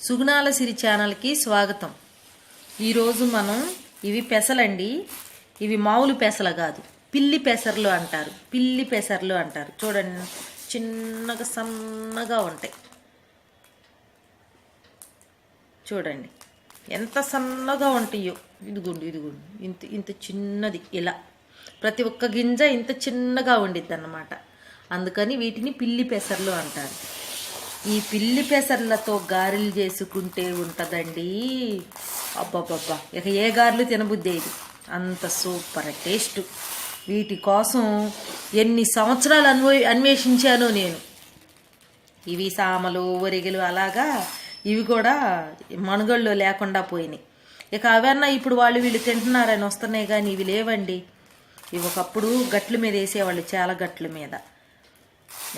సుగుణాల సిరి ఛానల్కి స్వాగతం. ఈరోజు మనం ఇవి పెసలండి. ఇవి మామూలు పెసలు కాదు. పిల్లి పెసర్లు అంటారు. పిల్లి పెసర్లు అంటారు. చూడండి చిన్నగా సన్నగా ఉంటాయి. చూడండి ఎంత సన్నగా ఉంటాయో. ఇదిగోండి ఇదిగోండి. ఇంత ఇంత చిన్నది ఇలా. ప్రతి ఒక్క గింజ ఇంత చిన్నగా ఉండిద్ది అన్నమాట అందుకని వీటిని పిల్లి పెసర్లు అంటారు. ఈ పిల్లి పెసర్లతో గారెలు చేసుకుంటే ఉంటుందండి. అబ్బాబ్బా ఇక ఏ గారెలు తినబుద్ధి ఇది అంత సూపర్ టేస్ట్. వీటి కోసం ఎన్ని సంవత్సరాలు అన్వ అన్వేషించానో నేను. ఇవి సామలు ఒరిగలు అలాగా ఇవి కూడా మనుగళ్ళు లేకుండా పోయినాయి. ఇక అవన్నా ఇప్పుడు వాళ్ళు వీళ్ళు తింటున్నారని వస్తున్నాయి కానీ ఇవి లేవండి. ఇవి ఒకప్పుడు గట్ల మీద వేసేవాళ్ళు చాలా గట్ల మీద.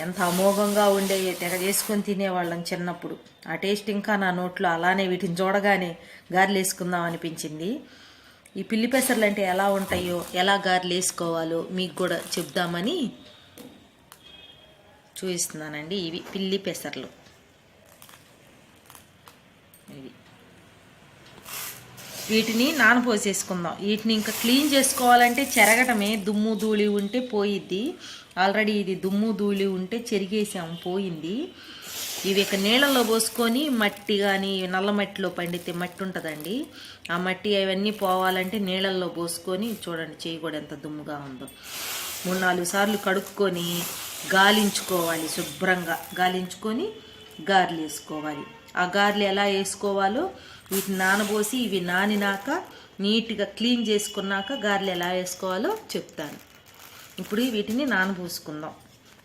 ఎంత అమోఘంగా ఉండేవి తెగ చేసుకొని తినేవాళ్ళం చిన్నప్పుడు. ఆ టేస్ట్ ఇంకా నా నోట్లో అలానే వీటిని చూడగానే గారెలు వేసుకుందాం అనిపించింది. ఈ పిల్లి పెసర్లు అంటే ఎలా ఉంటాయో ఎలా గారెలు వేసుకోవాలో మీకు కూడా చెప్దామని చూపిస్తున్నానండి ఇవి పిల్లి పెసర్లు. ఇవి. వీటిని నానపోసేసుకుందాం వీటిని ఇంకా క్లీన్ చేసుకోవాలంటే చెరగటమే దుమ్ము ధూళి ఉంటే పోయిద్ది. ఆల్రెడీ ఇది దుమ్ము ధూళి ఉంటే చెరిగేసాం పోయింది. ఇవి ఇక నీళ్ళల్లో పోసుకొని మట్టి కానీ నల్ల మట్టిలో పండితే మట్టి ఉంటుందండి. ఆ మట్టి అవన్నీ పోవాలంటే నీళ్ళల్లో పోసుకొని చూడండి చేయి కూడా ఎంత దుమ్ముగా ఉందో. మూడు నాలుగు సార్లు కడుక్కొని గాలించుకోవాలి శుభ్రంగా. గాలించుకొని గారెలు వేసుకోవాలి. ఆ గారెలు ఎలా వేసుకోవాలో వీటిని నానబోసి ఇవి నానినాక నీట్గా క్లీన్ చేసుకున్నాక గారెలు ఎలా వేసుకోవాలో చెప్తాను. ఇప్పుడు వీటిని నానబోసుకుందాం.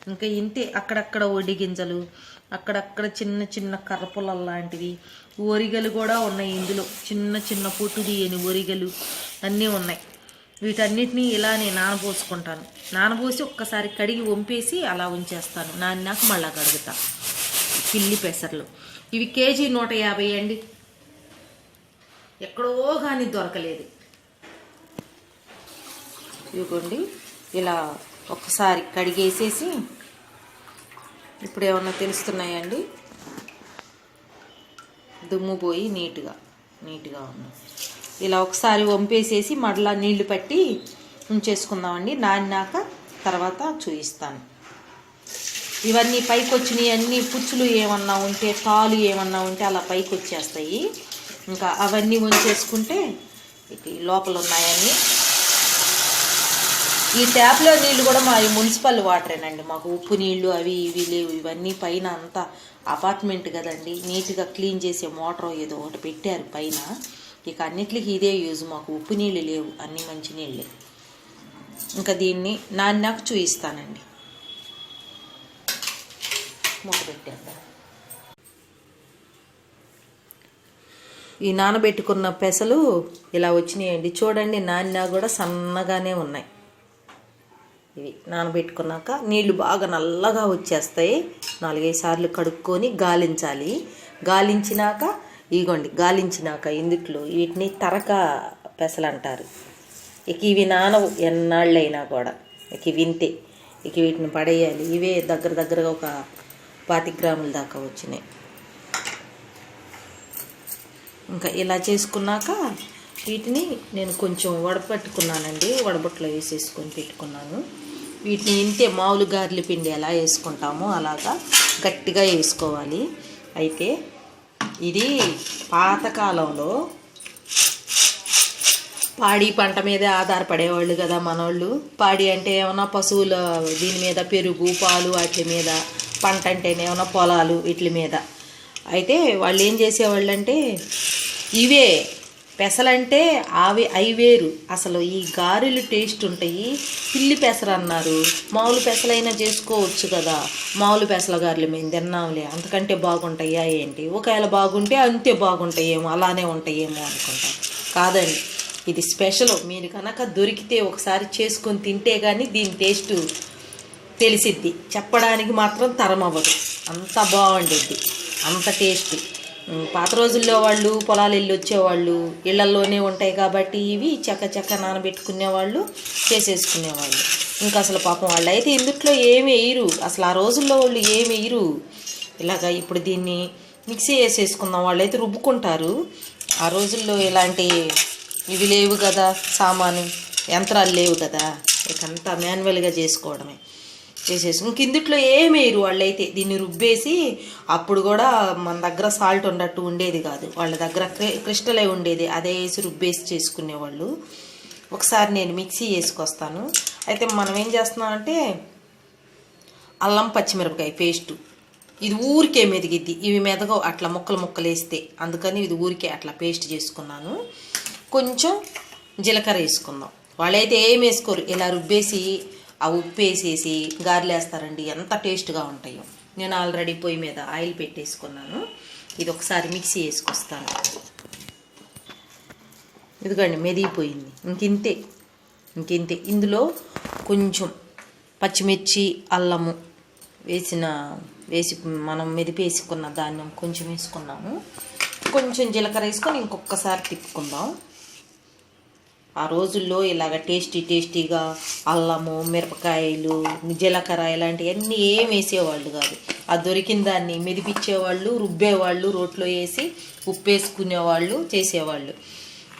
ఇంకా ఇంతే అక్కడక్కడ ఒడి గింజలు అక్కడక్కడ చిన్న చిన్న కర్రపుల లాంటివి ఒరిగలు కూడా ఉన్నాయి ఇందులో. చిన్న చిన్న పొట్టు తీయని ఒరిగలు అన్నీ ఉన్నాయి. వీటన్నిటిని ఇలా నేను నానబోసుకుంటాను. నానబోసి ఒక్కసారి కడిగి వంపేసి అలా ఉంచేస్తాను. నాన్నాక మళ్ళా కడుగుతా. పిల్లి పెసర్లు. ఇవి కేజీ నూట యాభై అండి. ఎక్కడో కానీ దొరకలేదు. ఇవ్వండి ఇలా ఒకసారి కడిగేసేసి ఇప్పుడు ఏమన్నా తెలుస్తున్నాయండి? దుమ్ము పోయి నీట్గా నీట్గా ఉన్నాయి ఇలా ఒకసారి వంపేసేసి మళ్ళా నీళ్ళు పట్టి ఉంచేసుకుందామండి. నానినాక తర్వాత చూపిస్తాను ఇవన్నీ పైకి వచ్చినాయి అన్ని పుచ్చులు ఏమన్నా ఉంటే తాలు ఏమన్నా ఉంటే అలా పైకి వచ్చేస్తాయి ఇంకా అవన్నీ ఉంచేసుకుంటే ఇక లోపల ఉన్నాయని ఈ ట్యాప్లో నీళ్ళు కూడా మా మున్సిపల్ వాటరేనండి మాకు ఉప్పు నీళ్ళు అవి ఇవి లేవు. ఇవన్నీ పైన అంతా అపార్ట్మెంట్ కదండి. నీట్గా క్లీన్ చేసే మోటార్ ఏదో ఒకటి పెట్టారు పైన. ఇక అన్నిటికీ ఇదే యూజ్ మాకు ఉప్పు నీళ్ళు లేవు. అన్ని మంచి నీళ్ళే ఇంకా దీన్ని నాన్నకు చూపిస్తానండి మూత పెట్టేద్దాం. ఈ నానబెట్టుకున్న పెసలు ఇలా వచ్చినాయండి. చూడండి నాన్న కూడా సన్నగానే ఉన్నాయి. ఇవి నానబెట్టుకున్నాక నీళ్ళు బాగా నల్లగా వచ్చేస్తాయి. నాలుగైదు సార్లు కడుక్కొని గాలించాలి. గాలించినాక ఇగోండి గాలించినాక ఇందుట్లో వీటిని తరక పెసలు అంటారు ఇక ఇవి నానవు ఎన్నాళ్ళైనా కూడా. ఇక వింతే ఇక వీటిని పడేయాలి. ఇవే దగ్గర దగ్గరగా ఒక పాతి గ్రాముల దాకా వచ్చినాయి. ఇంకా ఇలా చేసుకున్నాక వీటిని నేను కొంచెం వడపెట్టుకున్నానండి. వడబొట్లో వేసేసుకొని పెట్టుకున్నాను. వీటిని ఇంతే మామూలు గారెల పిండి ఎలా వేసుకుంటామో అలాగా గట్టిగా వేసుకోవాలి. అయితే ఇది పాతకాలంలో పాడి పంట మీదే ఆధారపడేవాళ్ళు కదా మనోళ్ళు. పాడి అంటే ఏమైనా పశువుల దీని మీద పెరుగు పాలు వాటి మీద పంట అంటేనే ఏమైనా పొలాలు వీటి మీద. అయితే వాళ్ళు ఏం చేసేవాళ్ళు అంటే ఇవే పెసలంటే అవి అవి వేరు. అసలు ఈ గారెలు టేస్ట్ ఉంటాయి. పిల్లి పెసలు అన్నారు. మామూలు పెసలైనా చేసుకోవచ్చు కదా. మామూలు పెసల గారెలు మేము తిన్నాంలే. అంతకంటే బాగుంటాయా ఏంటి? ఒకవేళ బాగుంటే అంతే బాగుంటాయేమో. అలానే ఉంటాయేమో అనుకుంటాం. కాదండి. ఇది స్పెషల్. మీరు కనుక దొరికితే ఒకసారి చేసుకొని తింటే కానీ దీని టేస్ట్ తెలిసిద్ది. చెప్పడానికి మాత్రం తరం అవ్వదు. అంత బాగుండిద్ది. అంత టేస్ట్. పాత రోజుల్లో వాళ్ళు పొలాలు వెళ్ళి వచ్చేవాళ్ళు ఇళ్ళల్లోనే ఉంటాయి కాబట్టి ఇవి చక్క చక్క నానబెట్టుకునేవాళ్ళు చేసేసుకునేవాళ్ళు. ఇంకా అసలు పాపం వాళ్ళు అయితే ఇందుట్లో ఏమి వేయరు. అసలు ఆ రోజుల్లో వాళ్ళు ఏమి వేయరు. ఇలాగ ఇప్పుడు దీన్ని మిక్సీ వేసేసుకుందాం. అయితే రుబ్బుకుంటారు. ఆ రోజుల్లో ఇలాంటి ఇవి లేవు కదా సామాను యంత్రాలు లేవు కదా. ఇకంతా మాన్యువల్గా చేసుకోవడమే. చేసేసి. ఇంక ఇందుట్లో ఏమేయరు వాళ్ళైతే. దీన్ని రుబ్బేసి అప్పుడు కూడా మన దగ్గర సాల్ట్ ఉన్నట్టు ఉండేది కాదు. వాళ్ళ దగ్గర క్రి- క్రిస్టలే ఉండేది. అదే వేసి రుబ్బేసి చేసుకునేవాళ్ళు. ఒకసారి నేను మిక్సీ వేసుకొస్తాను. అయితే మనం ఏం చేస్తున్నాం అంటే అల్లం పచ్చిమిరపకాయ పేస్టు. ఇది ఊరికే మెదిగిద్ది. ఇవి మెదగ అట్లా ముక్కలు ముక్కలు వేస్తే. అందుకని ఇది ఊరికే అట్లా పేస్ట్ చేసుకున్నాను. కొంచెం జీలకర్ర వేసుకుందాం. వాళ్ళైతే ఏం వేసుకోరు. ఇలా రుబ్బేసి ఆ ఉప్పు వేసేసి గారెలు వేస్తారండి ఎంత టేస్ట్గా ఉంటాయో. నేను ఆల్రెడీ పొయ్యి మీద ఆయిల్ పెట్టేసుకున్నాను. ఇది ఒకసారి మిక్సీ వేసుకొస్తాను. ఇదిగోండి మెదిగిపోయింది. ఇంకింతే. ఇంకింతే. ఇందులో కొంచెం పచ్చిమిర్చి అల్లము వేసిన వేసి మనం మెదిపేసుకున్న ధాన్యం కొంచెం వేసుకున్నాము. కొంచెం జీలకర్ర వేసుకొని ఇంకొకసారి తిప్పుకుందాం. ఆ రోజుల్లో ఇలాగ టేస్టీ టేస్టీగా అల్లము మిరపకాయలు జీలకర్ర ఇలాంటివన్నీ ఏం వేసేవాళ్ళు కాదు. ఆ దొరికిన దాన్ని మెదిపించేవాళ్ళు రుబ్బేవాళ్ళు రోట్లో వేసి ఉప్పు వేసుకునేవాళ్ళు చేసేవాళ్ళు.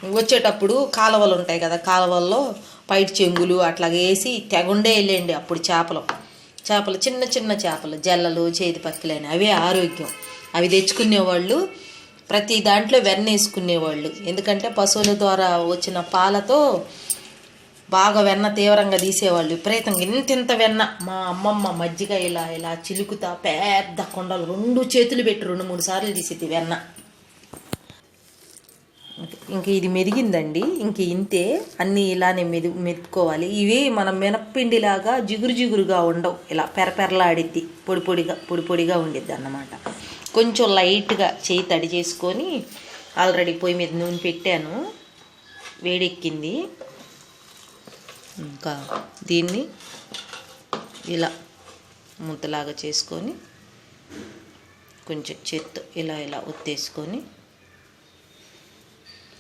వచ్చేటప్పుడు కాలువలు ఉంటాయి కదా కాలువల్లో పైట్ చెంగులు అట్లా వేసి తెగుండే వెళ్ళండి అప్పుడు చేపలు. చేపలు చిన్న చిన్న చేపలు జల్లలు చేతి పక్కలని అవే ఆరోగ్యం. అవి తెచ్చుకునేవాళ్ళు ప్రతి దాంట్లో వెన్న వేసుకునేవాళ్ళు ఎందుకంటే పశువుల ద్వారా వచ్చిన పాలతో బాగా వెన్న తీవ్రంగా తీసేవాళ్ళు. విపరీతంగా ఇంత ఇంత వెన్న. మా అమ్మమ్మ మజ్జిగ ఇలా ఇలా చిలుకుతా పెద్ద కొండలు రెండు చేతులు పెట్టి రెండు మూడు సార్లు తీసేది వెన్న. ఇంక ఇది మెరిగిందండి. ఇంక ఇంతే. అన్నీ ఇలానే మెది మెదుపుకోవాలి. ఇవి మనం మినప్పిండిలాగా జిగురు జిగురుగా ఉండవు. ఇలా పెరపెరలాడిద్ది. పొడి పొడిగా పొడి పొడిగా ఉండిద్ది అన్నమాట. కొంచెం లైట్గా చేయి తడి చేసుకొని ఆల్రెడీ పొయ్యి మీద నూనె పెట్టాను. వేడెక్కింది. ఇంకా దీన్ని ఇలా ముద్దలాగా చేసుకొని కొంచెం చేత్తో ఇలా ఇలా ఒత్తేసుకొని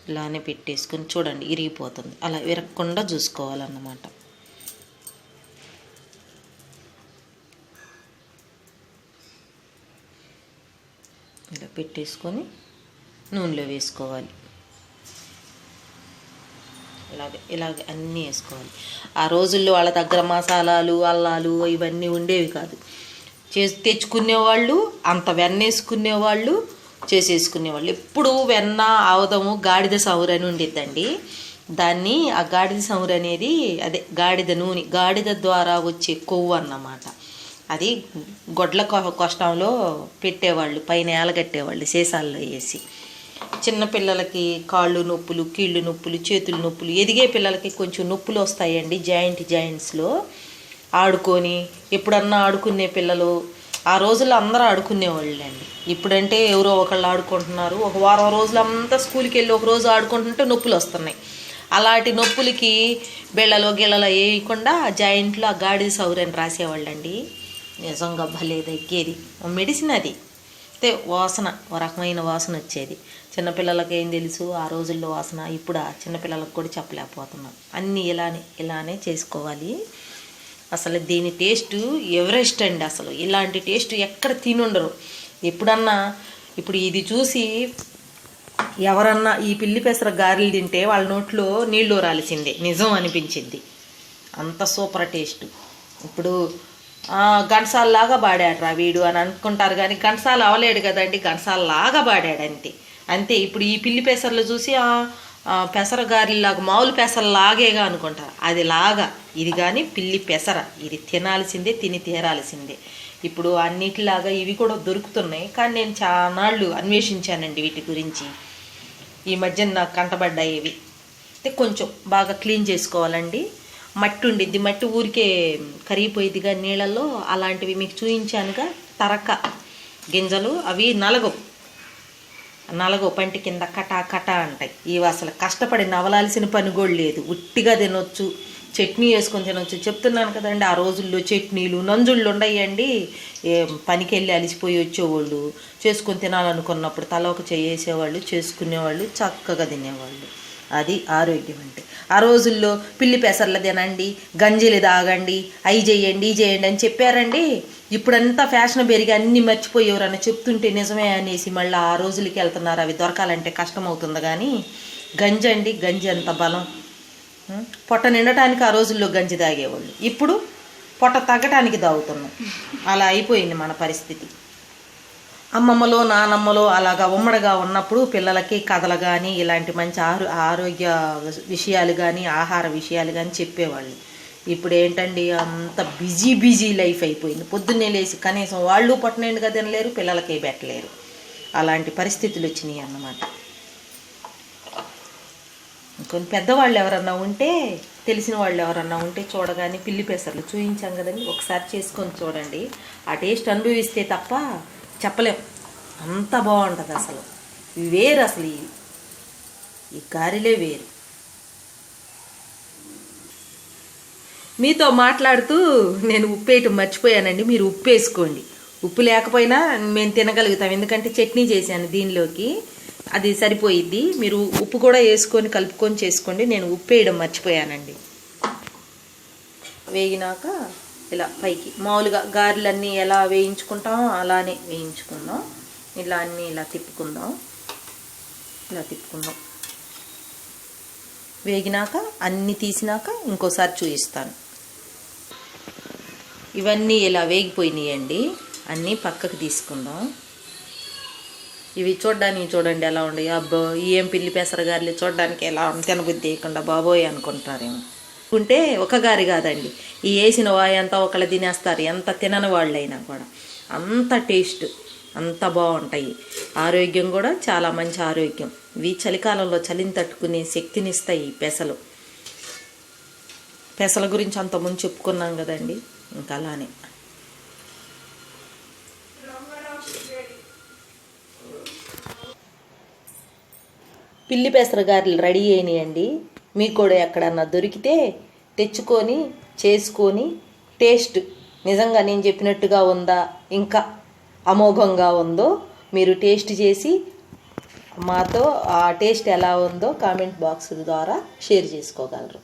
ఇలానే పెట్టేసుకొని చూడండి ఇరిగిపోతుంది. అలా విరగకుండా చూసుకోవాలన్నమాట. ఇలా పెట్టేసుకొని నూనెలో వేసుకోవాలి. ఇలాగే ఇలాగే అన్నీ వేసుకోవాలి. ఆ రోజుల్లో వాళ్ళ దగ్గర మసాలాలు అల్లాలు ఇవన్నీ ఉండేవి కాదు. చేసి తెచ్చుకునేవాళ్ళు అంత వెన్న వేసుకునేవాళ్ళు చేసేసుకునేవాళ్ళు. ఎప్పుడు వెన్న ఆవదము గాడిద సౌరు అని ఉండిద్దండి దాన్ని ఆ గాడిద సౌరు అనేది అదే గాడిద నూనె గాడిద ద్వారా వచ్చే కొవ్వు అన్నమాట. అది గొడ్ల కొ- కష్టంలో పెట్టేవాళ్ళు పైన ఏలగట్టేవాళ్ళు సీసాల్లో వేసి చిన్నపిల్లలకి కాళ్ళు నొప్పులు కీళ్ళు నొప్పులు చేతులు నొప్పులు ఎదిగే పిల్లలకి కొంచెం నొప్పులు వస్తాయండి జాయింట్ జాయింట్స్లో. ఆడుకొని ఎప్పుడన్నా ఆడుకునే పిల్లలు ఆ రోజుల్లో అందరూ ఆడుకునేవాళ్ళు అండి ఇప్పుడంటే ఎవరో ఒకళ్ళు ఆడుకుంటున్నారు ఒక వారం రోజులంతా స్కూల్కి వెళ్ళి ఒక రోజు ఆడుకుంటుంటే నొప్పులు వస్తున్నాయి. అలాంటి నొప్పులకి బిళ్ళలో గిళ్ళలో వేయకుండా జాయింట్లో ఆ గాడిద సౌరని రాసేవాళ్ళండి. నిజంగా భలే తగ్గేది మెడిసిన్ అది. అయితే వాసన ఓ రకమైన వాసన వచ్చేది. చిన్నపిల్లలకి ఏం తెలుసు ఆ రోజుల్లో వాసన ఇప్పుడు ఆ చిన్నపిల్లలకు కూడా చెప్పలేకపోతున్నాం. అన్నీ ఇలానే ఇలానే చేసుకోవాలి. అసలు దీని టేస్ట్ ఎవరెస్ట్ అండి అసలు. ఇలాంటి టేస్ట్ ఎక్కడ తినుండరు. ఎప్పుడన్నా ఇప్పుడు ఇది చూసి ఎవరన్నా ఈ పిల్లి పెసర గారెలు తింటే వాళ్ళ నోట్లో నీళ్ళు రాల్సిందే. నిజం అనిపించింది. అంత సూపర్ టేస్ట్. ఇప్పుడు గంటసాలలాగా పాడాడురా వీడు అని అనుకుంటారు కానీ గంటసాల అవలేడు కదండి గంటసాలలాగా పాడాడు అంతే. అంతే ఇప్పుడు ఈ పిల్లి పెసర్లు చూసి ఆ, పెసర మామూలు పెసరలాగేగా అనుకుంటారు అది లాగా. ఇది కానీ పిల్లి పెసర. ఇది తినాల్సిందే తిని తీరాల్సిందే. ఇప్పుడు అన్నిటిలాగా ఇవి కూడా దొరుకుతున్నాయి. కానీ నేను చాలాళ్ళు అన్వేషించానండి వీటి గురించి. ఈ మధ్యన నాకు కంటబడ్డాయి ఇవి. అయితే కొంచెం బాగా క్లీన్ చేసుకోవాలండి. మట్టి ఉండిద్ది మట్టి ఊరికే కరిగిపోయిద్దిగా నీళ్ళల్లో. అలాంటివి మీకు చూయించానుగా. తరక గింజలు అవి నలగవు. నలగో పంటి కింద కటా కటా అంటాయి. ఇవి అసలు కష్టపడి నవలాల్సిన పని కూడా లేదు. ఉట్టిగా తినొచ్చు. చట్నీ వేసుకొని తినొచ్చు. చెప్తున్నాను కదండి ఆ రోజుల్లో చట్నీలు నంజుళ్ళు ఉండయండి. ఏ పనికి వెళ్ళి అలిసిపోయి వచ్చేవాళ్ళు చేసుకొని తినాలనుకున్నప్పుడు తల ఒక చేసేవాళ్ళు చేసుకునేవాళ్ళు చక్కగా తినేవాళ్ళు. అది ఆరోగ్యం అంటే ఆ రోజుల్లో పిల్లి పెసర్లు తినండి గంజీలు తాగండి అవి చేయండి ఈ చేయండి అని చెప్పారండి. ఇప్పుడంతా ఫ్యాషన్ పెరిగి అన్నీ మర్చిపోయి చెప్తుంటే నిజమే అనేసి మళ్ళీ ఆ రోజులకి వెళ్తున్నారు. అవి దొరకాలంటే కష్టం అవుతుంది కానీ గంజి అండి గంజి అంత బలం. పొట్ట నిండటానికి ఆ రోజుల్లో గంజి తాగేవాళ్ళు. ఇప్పుడు పొట్ట తగ్గటానికి తాగుతున్నాం. అలా అయిపోయింది మన పరిస్థితి. అమ్మమ్మలో నానమ్మలో అలాగా ఉమ్మడిగా ఉన్నప్పుడు పిల్లలకి కథలు కానీ ఇలాంటి మంచి ఆరో ఆరోగ్య విషయాలు కానీ ఆహార విషయాలు కానీ చెప్పేవాళ్ళు. ఇప్పుడు ఏంటండి అంత బిజీ బిజీ లైఫ్ అయిపోయింది. పొద్దున్నే లేచి కనీసం వాళ్ళు పట్టనండుగా తినలేరు పిల్లలకి పెట్టలేరు. అలాంటి పరిస్థితులు వచ్చినాయి అన్నమాట. కొన్ని పెద్దవాళ్ళు ఎవరన్నా ఉంటే తెలిసిన వాళ్ళు ఎవరన్నా ఉంటే చూడగానే పిల్లి పెసర్లు చూయించాం కదండి. ఒకసారి చేసుకొని చూడండి. ఆ టేస్ట్ అనుభవిస్తే తప్ప చెప్పలేం. అంత బాగుంటుంది అసలు. ఇవి వేరు అసలు ఇవి ఈ గారెలే వేరు. మీతో మాట్లాడుతూ నేను ఉప్పేయటం మర్చిపోయానండి. మీరు ఉప్పు వేసుకోండి ఉప్పు లేకపోయినా మేము తినగలుగుతాం. ఎందుకంటే చట్నీ చేశాను దీనిలోకి. అది సరిపోయిద్ది. మీరు ఉప్పు కూడా వేసుకొని కలుపుకొని చేసుకోండి. నేను ఉప్పు వేయడం మర్చిపోయానండి. వేగినాక ఇలా పైకి. మామూలుగా గారెలన్నీ ఎలా వేయించుకుంటామో అలానే వేయించుకుందాం. ఇలా అన్నీ ఇలా తిప్పుకుందాం. ఇలా తిప్పుకుందాం. వేగినాక అన్నీ తీసినాక ఇంకోసారి చూపిస్తాను ఇవన్నీ ఇలా వేగిపోయినాయండి. అన్నీ పక్కకు తీసుకుందాం. ఇవి చూడ్డానికి చూడండి ఎలా ఉండయి అబ్బో ఏం పిల్లి పెసరగారులు చూడడానికి ఎలా ఉంది తినబుద్ధి వేయకుండా బాబోయ్ అనుకుంటారేమో. ఉంటే ఒకగారి కాదండి. ఈ వేసిన వాయి అంతా ఒకళ్ళు తినేస్తారు. ఎంత తినని వాళ్ళైనా కూడా. అంత టేస్ట్ అంత బాగుంటాయి. ఆరోగ్యం కూడా చాలా మంచి ఆరోగ్యం. ఇవి చలికాలంలో చలిని తట్టుకునే శక్తినిస్తాయి ఈ పెసలు. పెసల గురించి అంత ముందు చెప్పుకున్నాం కదండి. ఇంకా అలానే. పిల్లి పెసర గారులు రెడీ అయినాయండి. మీకు కూడా ఎక్కడన్నా దొరికితే తెచ్చుకొని చేసుకొని టేస్ట్ నిజంగా నేను చెప్పినట్టుగా ఉందా ఇంకా అమోఘంగా ఉందో మీరు టేస్ట్ చేసి మాతో ఆ టేస్ట్ ఎలా ఉందో కామెంట్ బాక్స్ ద్వారా షేర్ చేసుకోగలరు.